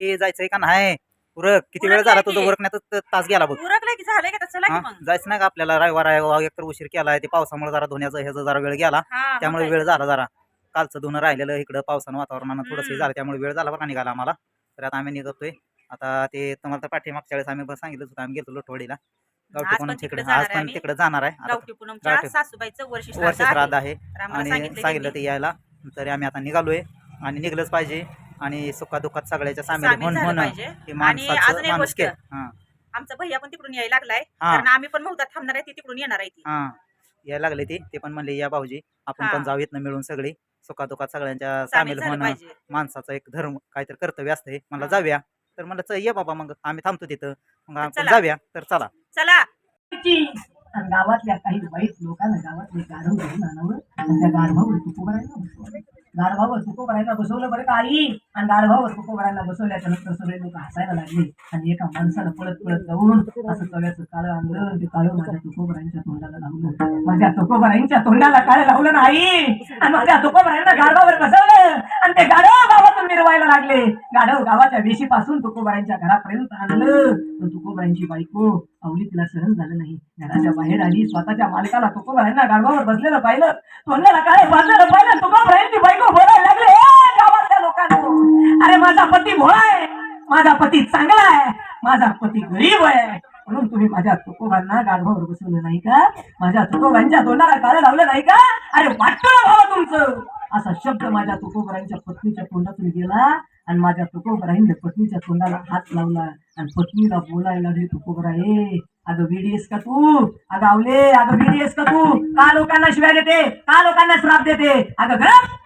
हे जायचंय का नाही? उरक किती वेळ झाला तुझं की. उरकण्यात तास गेला बघ. उरकलंय की झालंय का? चला की मग. जायचं नाही का आपल्याला? रविवार आहे एकतर उशीर केलाय ते पावसामुळे जरा धुण्याचा ह्याचा जरा वेळ गेला. हा, त्यामुळे. वेळ झाला जरा. कालचं धुणं राहिलेलं इकडं पावसानं वातावरणानं थोडंसं हे. झालं त्यामुळे वेळ झाला बरं का निघाला आम्हाला. तर आता आम्ही निघतोय. आता ते तुम्हाला तर पाठीमागच्या वेळेस आम्ही सांगितलं होतं आम्ही गेलो लोटवाडीला. गावठी कोणा तिकडे तिकडे आज जाणार आहे पण आम्ही. तिकडे जाणार आहे. आता गावठी पूनमच्या गावठी. सासूबाईचं वर्ष वर्ष श्राद्ध आहे. आणि सांगितलं सांगितलं ते यायला. तरी आम्ही आता निघालोय. आणि निघलंच पाहिजे. आणि सुखादुखात सगळ्याच्या सामील सामील होऊन झालं होणं पाहिजे. हे आणि माणसाचं अजून एक गोष्ट. हा. आमचा भैया पण तिकडून यायला लागलाय. हा. कारण आम्ही पण बहुधा थांबणार आहे ती तिकडून येणार आहे ती. हा. यायला लागले ते. ते पण म्हणले या भाऊजी आपण हा. पण जाऊ येत मिळून सगळी. सुखादुखात सगळ्यांच्या सामील सामील झालं होणं पाहिजे. माणसाचा एक धर्म काहीतरी कर्तव्य असते मला हा. जाऊया. तर म्हणलं चल ये बाबा मग. आम्ही थांबतो तिथं. मग आपण चला. जाऊया. तर चला. चला. आणि गावातल्या काही वाईट लोकांना गावातले गाढव घेऊन आणावं आणि त्या गाढवावर तुकोबरायला बसवलं गाढवावर तुकोबरायला बसवलं बरं का आई? आणि गाढवावर तुकोबरायला बसवल्याच्या नंतर सगळे लोक हसायला लागले. आणि एका माणसानं पळत पळत जाऊन असं तव्याचं काळं आणलं ते काळं माझ्या तुकोबराईंच्या तोंडाला लावलं. माझ्या तुकोबरायांच्या तोंडाला काळं लावलं ना आई? आणि माझ्या तुकोबरायांना गाढवावर बसवलं. आणि ते गाढव गावातून मिरवायला लागले. गाढव गावाच्या वेशीपासून तुकोबरायांच्या घरापर्यंत आणलं. पण तुकोबराईंची बायको अवली तिला सहन झालं नाही. घराच्या बाहेर आली स्वतःच्या मालकाला तुकोबरायांना गाढवावर बसलेलं पाहिलं. तोंडाला काय बसलेलं पाहिलं तुकोबरायांची माझा पती माझा पती चांगला आहे. माझा पती गरीब आहे. म्हणून तुम्ही माझ्या तुकोबांना गाढवावर बसवलं नाही का? माझ्या तुकोबांच्या तोंडाला काळं लावलं नाही का? अरे वाटलं ना भावा तुमचं. असा शब्द माझ्या तुकोबरांच्या पत्नीच्या तोंडातून गेला आणि माझ्या तुकोबराईने पत्नीच्या तोंडाला हात लावला आणि पत्नीला बोलायला रे तुकोबरा अगं बीडीएस का तू? अगं आवले अगं बीडीएस का तू? का लोकांना शिव्या देते? का लोकांना श्राप देते? अगं घर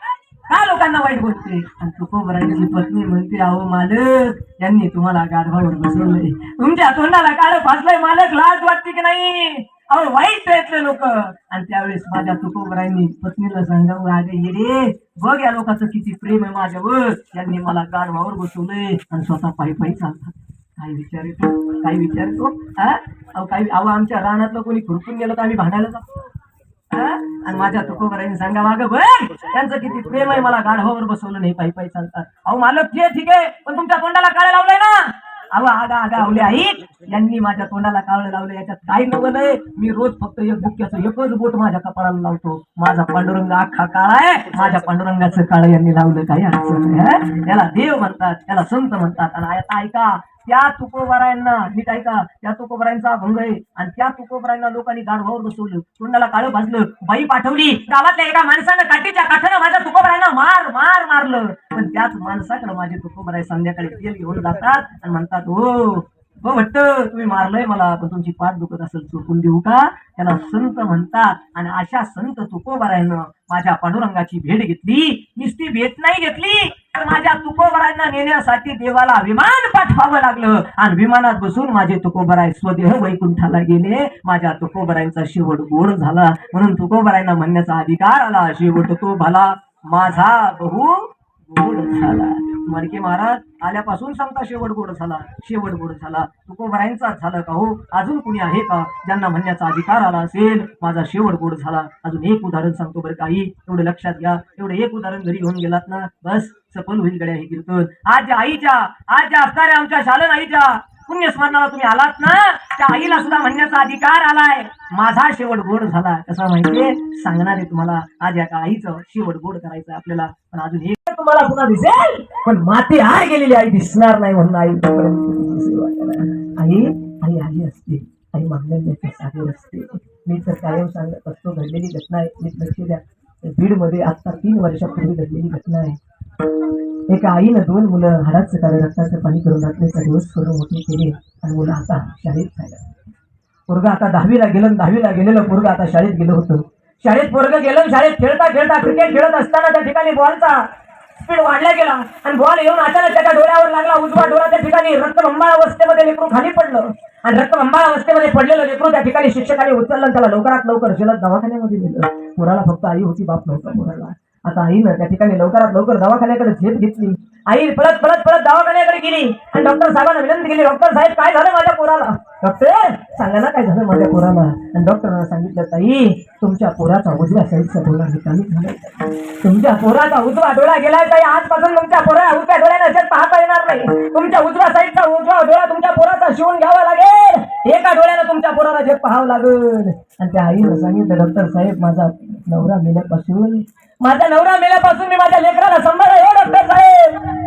का लोकांना वाईट बोलते आणि तुकोबराईची पत्नी म्हणते अहो मालक यांनी तुम्हाला गाढवावर बसवलंय. तुमच्या तोंडाला काळ फासलंय मालक लाज वाटते की नाही? अहो वाईट येतले लोक. आणि त्यावेळेस माझ्या तुकोबरांनी पत्नीला सांगावं अरे येडे बघ या लोकांचं किती प्रेम आहे माझ्यावर. यांनी मला गाढवावर बसवलंय आणि स्वतः पायी पायी चालतात. काय विचार काय विचारतो हा? अहो काही अहो आमच्या रानातलं कोणी खुरपून गेलं तर आम्ही भांडायला जातो आणि माझ्या तुकोबराईने सांगा मागं? बर! त्यांचं किती प्रेम आहे मला गाढवावर बसवलं नाही पायी पायी चालतात. अहो मालक जे ठीक आहे पण तुमच्या तोंडाला काळे लावलंय ना! अहो आगा आगा आवले आई यांनी माझ्या तोंडाला कावळं लावलं याच्यात काही नवल आहे? मी रोज फक्त एक बुक्क्याचं एकच बोट माझ्या कपाळाला लावतो. माझा पांडुरंग अख्खा काळा आहे. माझ्या पांडुरंगाचं काळ यांनी लावलं काही अडचण याला देव म्हणतात याला संत म्हणतात. आणि आता ऐका त्या तुकोबरायांना नीट ऐका त्या तुकोबरायांचा भंग आहे. आणि त्या तुकोबरायांना लोकांनी गाढवावर बसवलं. तोंडाला काळं भाजलं. बाई पाठवली. गावातल्या एका माणसानं काठीच्या काठानं माझ्या तुकोबरायांना मार मार मारलं. पण त्याच माणसाकडे माझे तुकोबराय संध्याकाळी तेल घेऊन जातात आणि म्हणतात हो हो भट्ट तुम्ही मारलंय मला पण तुमची पाठ दुखत असेल चुकून देऊ का? त्याला संत म्हणतात. आणि अशा संत तुकोबरायनं माझ्या पांडुरंगाची भेट घेतली. नुसती भेट नाही घेतली तर माझ्या तुकोबरायांना नेण्यासाठी देवाला विमान पाठवावं लागलं. आणि विमानात बसून माझे तुकोबराय स्वदेह वैकुंठाला गेले. माझ्या तुकोबरायांचा शेवट गोड झाला. म्हणून तुकोबरायांना म्हणण्याचा अधिकार आला. शेवट तो भला माझा बहु गोड झाला. मडके महाराज आल्यापासून सांगता शेवट गोड झाला शेवट गोड झाला. तुकोबरायांचाच झाला का हो? अजून कुणी आहे का? ज्यांना म्हणण्याचा अधिकार आला असेल माझा शेवट गोड झाला. अजून एक उदाहरण सांगतो बरं काही एवढं लक्षात घ्या. एवढं एक उदाहरण घरी घेऊन गेलात ना बस सफल होईल गड्या हे कीर्तन. आज ज्या आईच्या आज ज्या असणाऱ्या आमच्या शालन आईच्या पुण्यस्मरणाला तुम्ही आलात ना? त्या आईला सुद्धा म्हणण्याचा अधिकार आलाय. माझा शेवट गोड झाला. कसा माहितीये? सांगणार आहे तुम्हाला. आज या आईचं शेवट गोड करायचं आपल्याला. पण अजून हे तुम्हाला पुन्हा दिसेल? पण माती हार गेलेली आई दिसणार नाही म्हणून आई आई आई आली असते. आई मागण्याचे सागर असते. मी तर कायम सांगत असतो घडलेली घटना आहे मी लक्ष द्या बीडमध्ये आता तीन वर्षापूर्वी घडलेली घटना आहे. एका आईनं दोन मुलं हाडाचं काढे रक्ताचं पाणी करून रात्रीचा दिवस करून मोठे केले आणि मुलं आता शाळेत झालं पोरगा आता दहावीला गेलं दहावीला गेलेलं पोरगा आता शाळेत गेलं होतं. शाळेत पोरग गेलं शाळेत खेळता खेळता क्रिकेट खेळत असताना त्या ठिकाणी बॉलचा स्पीड वाढला गेला. आणि बॉल येऊन अचानक त्याच्या डोळ्यावर लागला उजवा डोळा त्या ठिकाणी रक्तभंबाळ अवस्थेमध्ये लेकरू खाली पडलं. आणि रक्तभंबाळ अवस्थेमध्ये पडलेलं लेकरू त्या ठिकाणी शिक्षकाने उचललं त्याला लवकरात लवकर जलद दवाखान्यामध्ये नेलं. मुलाला फक्त आई होती बाप नव्हता मुलाला. आता आईनं त्या ठिकाणी लवकरात लवकर दवाखान्याकडे झेप घेतली. आई पळत पळत पळत दवाखान्याकडे गेली. आणि डॉक्टर साहेबांना विनंती केली डॉक्टर साहेब काय झालं माझ्या पोराला? डॉक्टर सांगा ना काय झालं माझ्या पोराला? आणि डॉक्टरांना सांगितलं ताई तुमच्या पोराचा उजव्या साईडचा डोळा निकामी झाला तुमच्या पोराचा उजवा डोळा गेलाय ताई. आजपासून तुमच्या पोरा उजव्या डोळ्याने अशात पाहता येणार नाही. तुमच्या उजव्या साईडचा उजवा डोळा तुमच्या पोराचा शिवून घ्यावा लागेल. एका डोळ्यानं तुमच्या पोराला जग पाहावं लागेल. आणि त्या आईनं सांगितलं डॉक्टर साहेब माझा नवरा मेल्यापासून माझा नवरा मेल्यापासून मी माझ्या लेकराला सांभाळ हे डॉक्टर साहेब.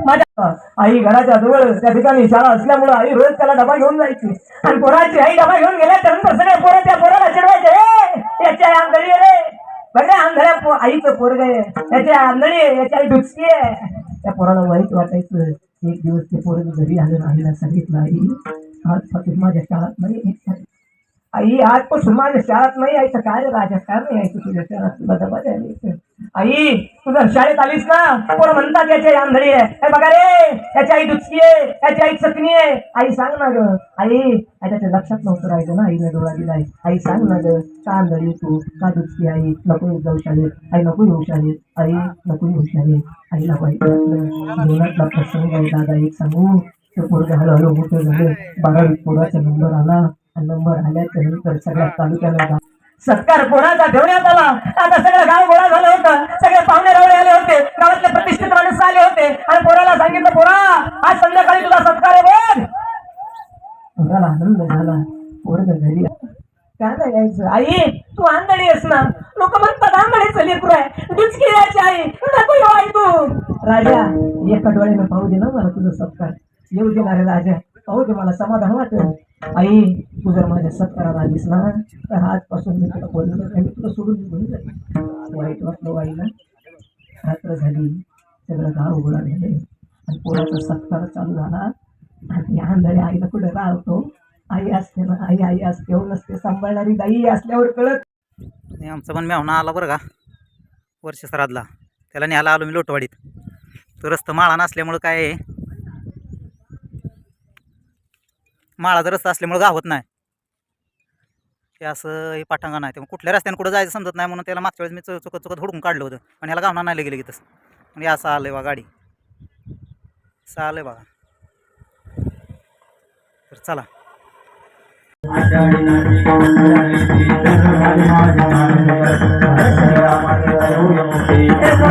माझ्या आई घराच्या जवळ त्या ठिकाणी शाळा असल्यामुळे आई रोज त्याला डबा घेऊन जायची. आणि पोराची आई डबा घेऊन गेल्यानंतर सगळे पोरं त्या पोराला चिडवायचे याच्या आंधळी रे. बघा आंधळ्या आईचं पोरग आहे. याच्या आंधळी आहे याची आई डुचकी आहे. त्या पोराला वाईट वाटायचं. एक दिवस ते पोरग घरी आलं आईला सांगितलं आई आजपासून माझ्या शाळात नाही आई आजपासून माझ्या शाळात नाही यायचं काय रे राजा काय नाही यायचं तुझ्या शाळेत तुला डबा द्यायला आई तू जर शाळेत आलीस ना कोण म्हणतात याची आई आंधळी आहे. बघा रे याची आई दुचकी आहे याची आई चकणी आहे. आई सांग ना ग आई त्याच्या लक्षात नव्हतं राहिलं ना आईने डोळा दिलाय आई सांग ना ग का आंधळी तू? का दुचकी आई नको येऊ जाऊ शाळेत. आई नको येऊ शाळेत. आई नको येऊ शाळेत. आईला वाईट जीवनातला प्रसंग आहे दादा एक सांगू. ते पोरग हळूहळू मोठं झालं. बारावी पोराचा नंबर आला. नंबर आल्याच्यानंतर सगळ्या तालुक्याला सत्कार कोणाचा ठेवण्यात आला? आता सगळं गाव गोळा झालं होतं. सगळे पाहुणे रावळे आले होते. गावातले प्रतिष्ठित माणूस आले होते. आणि पोराला सांगितलं पोरा आज संध्याकाळी तुला सत्कार आहे बघ पोराला आनंद झाला. पोरग घरी काय नाही यायचं आई तू आंधळी आहेस ना. लोक म्हणतात आंधळीचं लेकरू आहे. दुचकी यायची आई. नको येऊ आई तू. राजा एका डोळ्यानं पाहू दे ना मला तुझं सत्कार. येऊ दे ना रे राजा. पाहू दे मला समाधान वाटेल. आई तू जर माझ्या सत्काराला आलीस ना तर आजपासून मी तुला बोललो नाही. मी तुला सोडून निघून जाईल वाईट वाटलं आईला रात्र झाली. सगळं गाव उघडा झाले आणि पोराचा सत्कार चालू झाला. आणि आंधळ्या आईला कुठे राहतो? आई असते ना आई आई असते हो नसते सांभाळणारी दाई असल्यावर कळत. नाही आमचा पण मेहना आला बरं का? वर्ष सरादला त्याला न्यायला आलो मी लोटवाडीत. तो रस्ता माळा नसल्यामुळं काय आहे माळाचा रस्ता असल्यामुळं गावत नाही. ते असं हे पाठांगा नाही. त्यामुळे कुठल्या रस्त्याने कुठं जायचं समजत नाही म्हणून त्याला मागच्या वेळेस मी चु- चुकत चुकत हुडकून काढलं होतं. पण ह्याला गावना नाही गेले की तसं म्हणजे असं आलं बा गाडी. असं आलं बघा तर चला.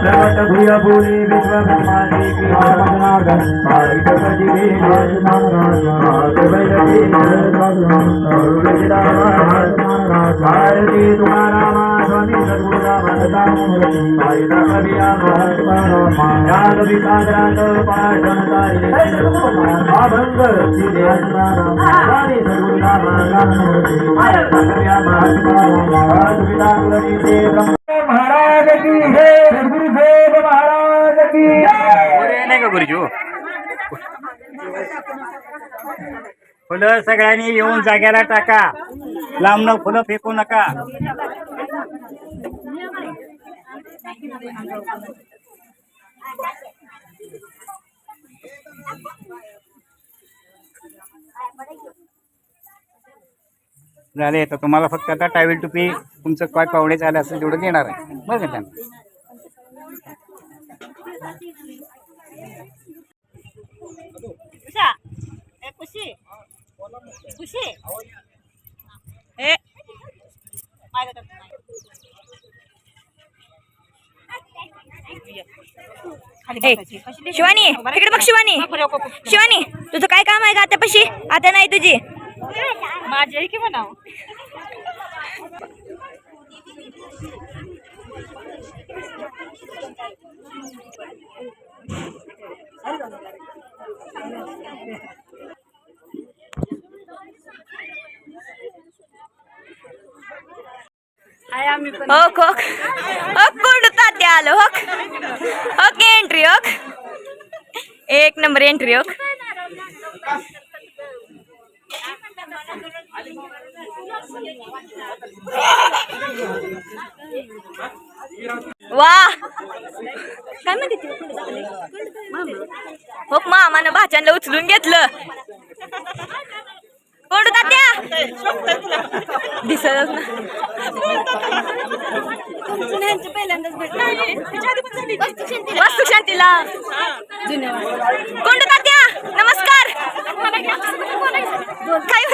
प्रवट भूय भूरी विश्वभूमानी भारती तुकारामा स्वामी सर्वदा भंग महाराज की जय गुरुदेव महाराज की जय नाही का गुरुजी फुलं सगळ्यांनी येऊन जाग्याला टाका. लांबनं फुलं फेकू नका. झाले तर तुम्हाला फक्त आता टावेल टुपी तुमचं काय पावडे झालं असेल तेवढं देणार आहे. बरं का त्यांना? शिवानी तिकडे बघ? शिवानी. शिवानी तुझं काय काम आहे का आत्यापाशी? आता नाही तुझी. माझी आहे की म्हणावं ओक ओक ओक आलो ओक ओके एंट्री ओक एक नंबर एंट्री ओक वाह काय म्हणते ती? हो मामानं भाच्यांना उचलून घेतलं. कोण तात्या. दिसतच ना. वास्तू शांतीला. कोण तात्या नमस्कार. काय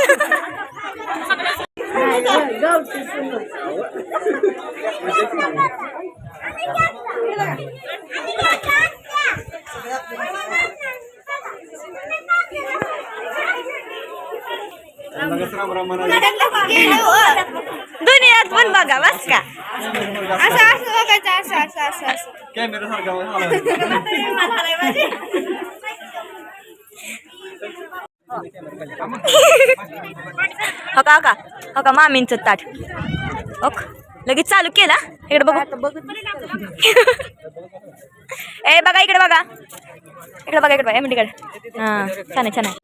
दुनियात पण बघा बस का? असं असं बघायचं असं असं असं असं. हो का हो का? हो का मामींचं ताट. ओक लगेच चालू केला इकडे बघू. ए बघा इकडे बघा. इकडे बघा इकडे बघा. एम तिकडे हां छान आहे छान आहे.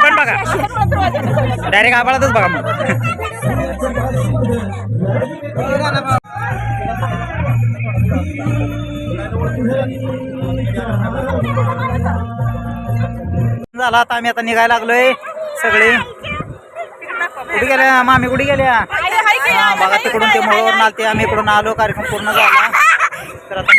पण बघा. डायरेक्ट आबाळातच बघा मग. झाला आता आम्ही आता निघायला लागलोय सगळे. कुठे गेल्या? मामी कुठे गेल्या? बघा तिकडून ते मोळवर आलते. आम्ही इकडून आलो. कार्यक्रम पूर्ण झाला. तर आता